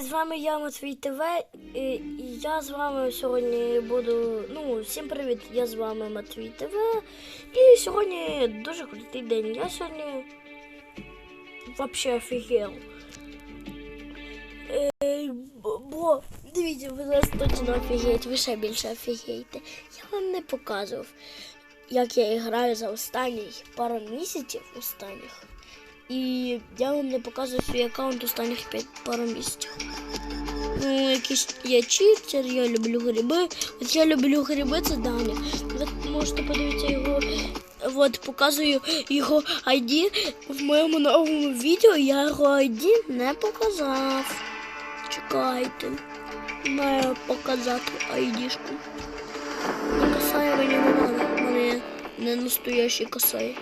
З вами я Матвій ТВ. І я з вами сьогодні буду. Ну, всім привіт! Я з вами Матвій ТВ. І сьогодні дуже крутий день. Я сьогодні вообще офігел. Е, бо дивіться, ви зараз точно офігієте, ви ще більше офігієте. Я вам не показував, як я граю за останні пару місяців останніх. І я вам не показую свій аккаунт останніх 5 пару місяців. Ну, якийсь я читер, я люблю гриби. От я люблю гриби, це Даня. Ви можете подивитися його. От показую його ID в моєму новому відео. Я його ID не показав. Чекайте. Маю показати ID-шку. Касає мені не. Мене не настоящий касає.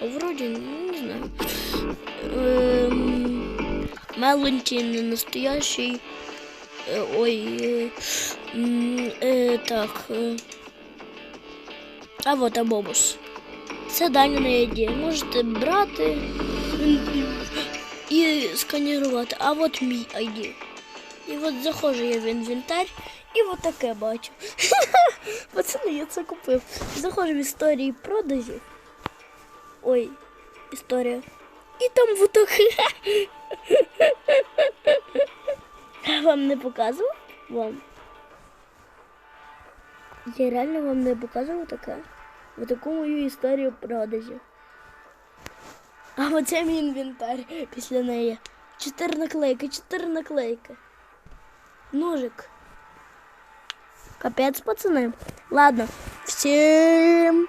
А вроде, ну, не знаю. Эм, Меланти не настоящий. Э, Ой, э, м, э, так. э. А вот Абобус. Це Даня на єді. Можете брати м, і сканірувати. А от мій ID. І от заходжу я в інвентар і от таке бачу. Пацани, я це купив. Заходжу в історії продажів. Ой, історія. І там вот так. Я вам не показував? Вам. Я реально вам не показував таке. Вот таку мою історію продажів. А оце мій інвентар після неї. Чотири наклейки, чотири наклейки. Ножик. Капець, пацани. Ладно, всім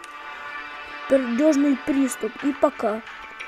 Пердежный приступ. И пока.